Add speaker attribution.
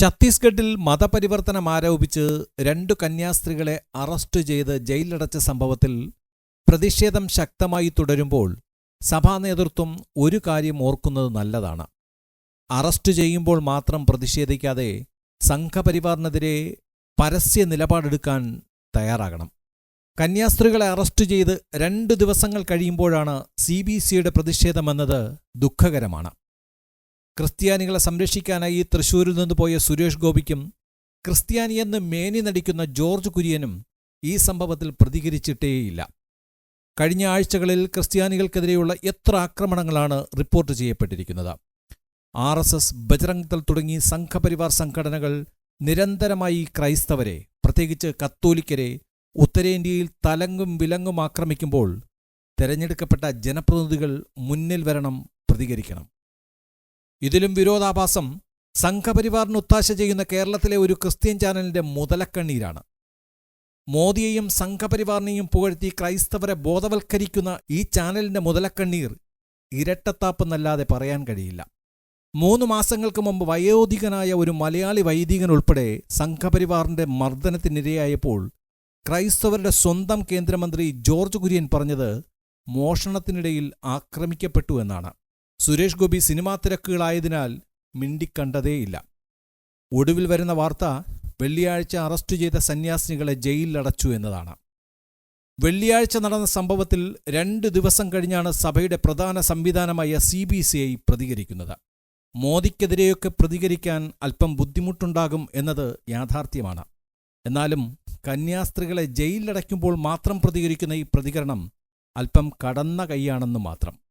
Speaker 1: ഛത്തീസ്ഗഡിൽ മതപരിവർത്തനം ആരോപിച്ച് രണ്ടു കന്യാസ്ത്രീകളെ അറസ്റ്റ് ചെയ്ത് ജയിലിലടച്ച സംഭവത്തിൽ പ്രതിഷേധം ശക്തമായി തുടരുമ്പോൾ സഭാ നേതൃത്വം ഒരു കാര്യം ഓർക്കുന്നത് നല്ലതാണ്. അറസ്റ്റ് ചെയ്യുമ്പോൾ മാത്രം പ്രതിഷേധിക്കാതെ സംഘപരിവാറിനെതിരെ പരസ്യ നിലപാടെടുക്കാൻ തയ്യാറാകണം. കന്യാസ്ത്രീകളെ അറസ്റ്റ് ചെയ്ത് രണ്ട് ദിവസങ്ങൾ കഴിയുമ്പോഴാണ് സി ബി സിയുടെ പ്രതിഷേധമെന്നത് ദുഃഖകരമാണ്. ക്രിസ്ത്യാനികളെ സംരക്ഷിക്കാനായി തൃശൂരിൽ നിന്ന് പോയ സുരേഷ് ഗോപിക്കും ക്രിസ്ത്യാനിയെന്ന് മേനി നടിക്കുന്ന ജോർജ് കുര്യനും ഈ സംഭവത്തിൽ പ്രതികരിച്ചിട്ടേയില്ല. കഴിഞ്ഞ ആഴ്ചകളിൽ ക്രിസ്ത്യാനികൾക്കെതിരെയുള്ള എത്ര ആക്രമണങ്ങളാണ് report ചെയ്യപ്പെട്ടിരിക്കുന്നത്? R S S Bajrang Dal തുടങ്ങി സംഘപരിവാർ സംഘടനകൾ നിരന്തരമായി ക്രൈസ്തവരെ പ്രത്യേകിച്ച് കത്തോലിക്കരെ ഉത്തരേന്ത്യയിൽ തലങ്ങും വിലങ്ങും ആക്രമിക്കുമ്പോൾ തെരഞ്ഞെടുക്കപ്പെട്ട ജനപ്രതിനിധികൾ മുന്നിൽ വരണം പ്രതികരിക്കണം. ഇതിലും വിരോധാഭാസം സംഘപരിവാറിന് ഒത്താശ ചെയ്യുന്ന കേരളത്തിലെ ഒരു ക്രിസ്ത്യൻ ചാനലിന്റെ മുതലക്കണ്ണീരാണ്. മോദിയെയും സംഘപരിവാറിനെയും പുകഴ്ത്തി ക്രൈസ്തവരെ ബോധവൽക്കരിക്കുന്ന ഈ ചാനലിന്റെ മുതലക്കണ്ണീർ ഇരട്ടത്താപ്പെന്നല്ലാതെ പറയാൻ കഴിയില്ല. മൂന്ന് മാസങ്ങൾക്ക് മുമ്പ് വയോധികനായ ഒരു മലയാളി വൈദികൻ ഉൾപ്പെടെ സംഘപരിവാറിന്റെ മർദ്ദനത്തിനിരയായപ്പോൾ ക്രൈസ്തവരുടെ സ്വന്തം കേന്ദ്രമന്ത്രി ജോർജ് കുര്യൻ പറഞ്ഞത് മോഷണത്തിനിടയിൽ ആക്രമിക്കപ്പെട്ടു എന്നാണ്. സുരേഷ് ഗോപി സിനിമാ തിരക്കുകളായതിനാൽ മിണ്ടിക്കണ്ടതേയില്ല. ഒടുവിൽ വരുന്ന വാർത്ത വെള്ളിയാഴ്ച അറസ്റ്റ് ചെയ്ത സന്യാസിനികളെ ജയിലിലടച്ചു എന്നതാണ്. വെള്ളിയാഴ്ച നടന്ന സംഭവത്തിൽ രണ്ട് ദിവസം കഴിഞ്ഞാണ് സഭയുടെ പ്രധാന സംവിധാനമായ സി ബി സി ഐ പ്രതികരിക്കുന്നത്. മോദിക്കെതിരെയൊക്കെ പ്രതികരിക്കാൻ അല്പം ബുദ്ധിമുട്ടുണ്ടാകും എന്നത് യാഥാർത്ഥ്യമാണ്. എന്നാലും കന്യാസ്ത്രീകളെ ജയിലിലടയ്ക്കുമ്പോൾ മാത്രം പ്രതികരിക്കുന്ന ഈ പ്രതികരണം അല്പം കടന്ന കൈയാണെന്ന് മാത്രം.